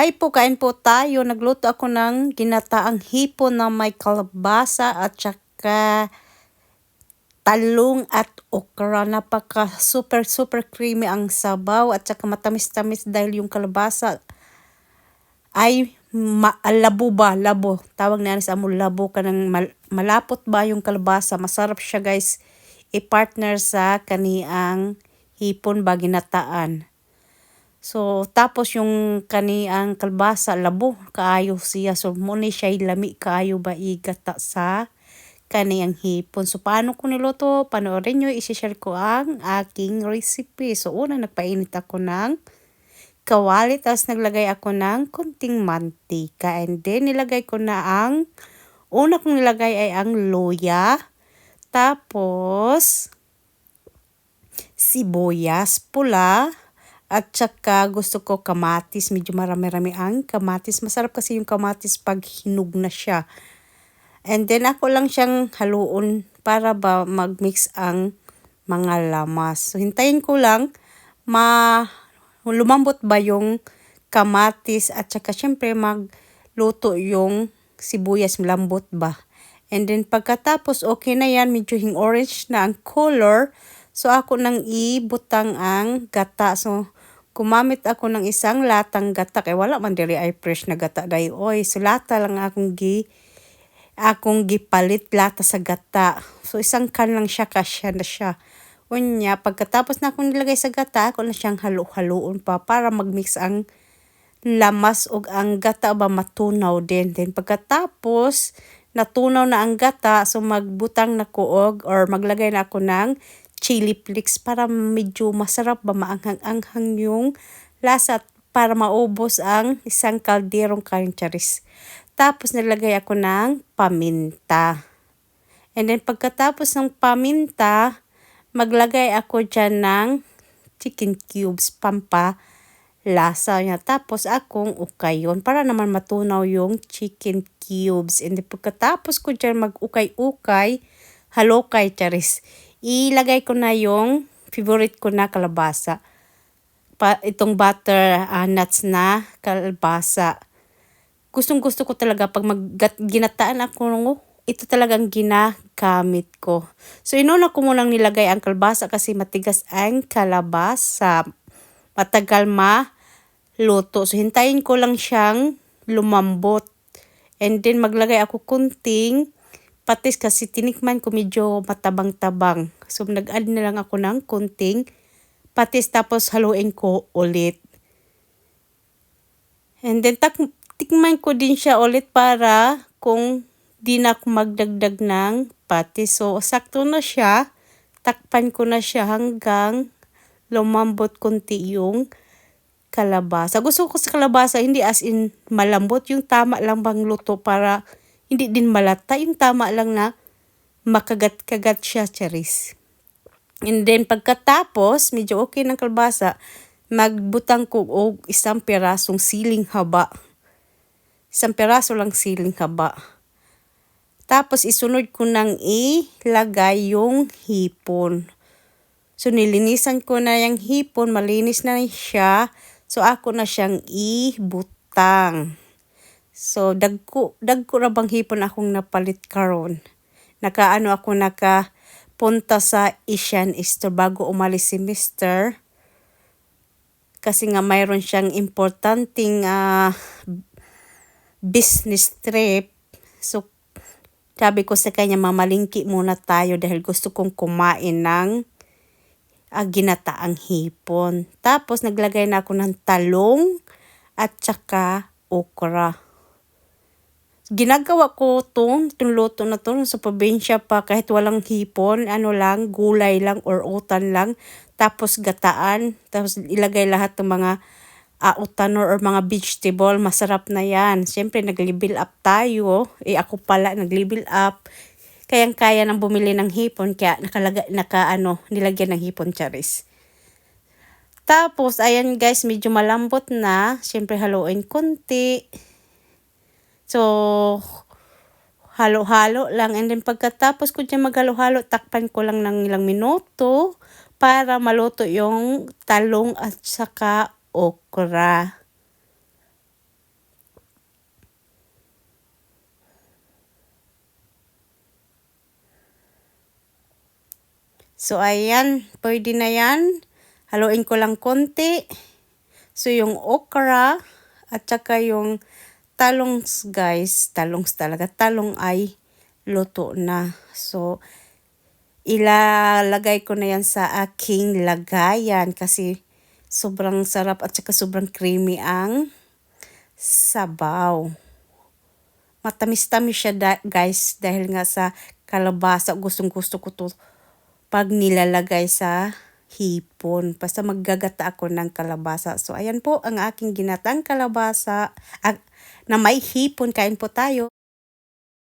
Hi po, kain po tayo. Nagluto ako ng ginataang hipon na may kalabasa at saka talong at okra. Napaka super super creamy ang sabaw at saka matamis-tamis dahil yung kalabasa ay labo ba? Labo. Tawag na sa amo labo ka ng mal malapot ba yung kalabasa. Masarap siya guys i-partner sa kaniang hipon ba ginataan. So, tapos yung kaniang kalbasa, labo, kaayo siya. So, muna siya lami kaayo ba igata sa kaniyang hipon. So, paano ko niluto? Panoorin nyo, isi-share ko ang aking recipe. So, una, nagpainit ako ng kawali. Tapos, naglagay ako ng kunting mantika. And then, nilagay ko na ang, una kong nilagay ay ang luya. Tapos, sibuyas pula at saka gusto ko kamatis, medyo marami-rami ang kamatis. Masarap kasi yung kamatis pag hinug na siya. And then ako lang siyang haluon para ba mag-mix ang mga lamas. So hintayin ko lang ma lumambot ba yung kamatis at saka syempre magluto yung sibuyas malambot ba. And then pagkatapos okay na yan, medyo hing orange na ang color. So ako nang ibutang ang gata. So Kumamit ako ng isang latang gata kay wala man diri ay fresh na gata day oy. So lata lang akong gi akong gipalit lata sa gata. So isang kan lang siya kasya na siya. Unya, pagkatapos na akong nilagay sa gata, ako na siyang halo-haloon pa para magmix ang lamas ug ang gata ba matunaw din. Then pagkatapos natunaw na ang gata, so magbutang na ko og or maglagay na ako ng chili flakes para medyo masarap ba maanghang-anghang yung lasa para maubos ang isang kalderong kain charis. Tapos nilagay ako ng paminta. And then pagkatapos ng paminta, maglagay ako dyan ng chicken cubes pampa lasa niya. Tapos akong ukayon para naman matunaw yung chicken cubes. And then pagkatapos ko dyan mag-ukay-ukay, halokay charis ilagay ko na yung favorite ko na kalabasa. Pa, itong butter uh, nuts na kalabasa. Gustong gusto ko talaga pag mag ginataan ako ito talagang ginagamit ko. So inuna ko munang nilagay ang kalabasa kasi matigas ang kalabasa. Matagal ma luto. So hintayin ko lang siyang lumambot. And then maglagay ako kunting patis kasi tinikman ko medyo matabang-tabang. So nag-add na lang ako ng kunting patis tapos haluin ko ulit. And then tak tikman ko din siya ulit para kung di na ako magdagdag ng patis. So sakto na siya. Takpan ko na siya hanggang lumambot konti yung kalabasa. Gusto ko sa kalabasa hindi as in malambot yung tama lang bang luto para hindi din malata. Yung tama lang na makagat-kagat siya, charis. And then, pagkatapos, medyo okay ng kalbasa, magbutang ko og isang pirasong siling haba. Isang piraso lang siling haba. Tapos, isunod ko nang ilagay yung hipon. So, nilinisan ko na yung hipon, malinis na siya. So, ako na siyang ibutang. So dagko dagko ra bang hipon akong napalit karon. Nakaano ako naka punta sa Asian Store bago umalis si Mr. Kasi nga mayroon siyang importanteng uh, business trip. So sabi ko sa kanya mamalingki muna tayo dahil gusto kong kumain ng uh, ginataang hipon. Tapos naglagay na ako ng talong at saka okra ginagawa ko tong luto na to sa probinsya pa kahit walang hipon, ano lang, gulay lang or utan lang. Tapos gataan, tapos ilagay lahat ng mga uh, utan or, or mga vegetable, masarap na yan. Siyempre, nag-level up tayo. Eh, ako pala, nag-level up. Kayang-kaya nang bumili ng hipon, kaya nakalaga, naka, ano, nilagyan ng hipon charis. Tapos, ayan guys, medyo malambot na. Siyempre, haluin konti. So, halo-halo lang. And then pagkatapos ko dyan maghalo-halo, takpan ko lang ng ilang minuto para maluto yung talong at saka okra. So, ayan. Pwede na yan. Haluin ko lang konti. So, yung okra at saka yung talongs, guys. Talongs talaga. Talong ay luto na. So, ilalagay ko na yan sa aking lagayan kasi sobrang sarap at saka sobrang creamy ang sabaw. Matamis-tamis siya da- guys dahil nga sa kalabasa. Gustong gusto ko to pag nilalagay sa hipon. Basta maggagata ako ng kalabasa. So, ayan po ang aking ginatang kalabasa ah, na may hipon. Kain po tayo.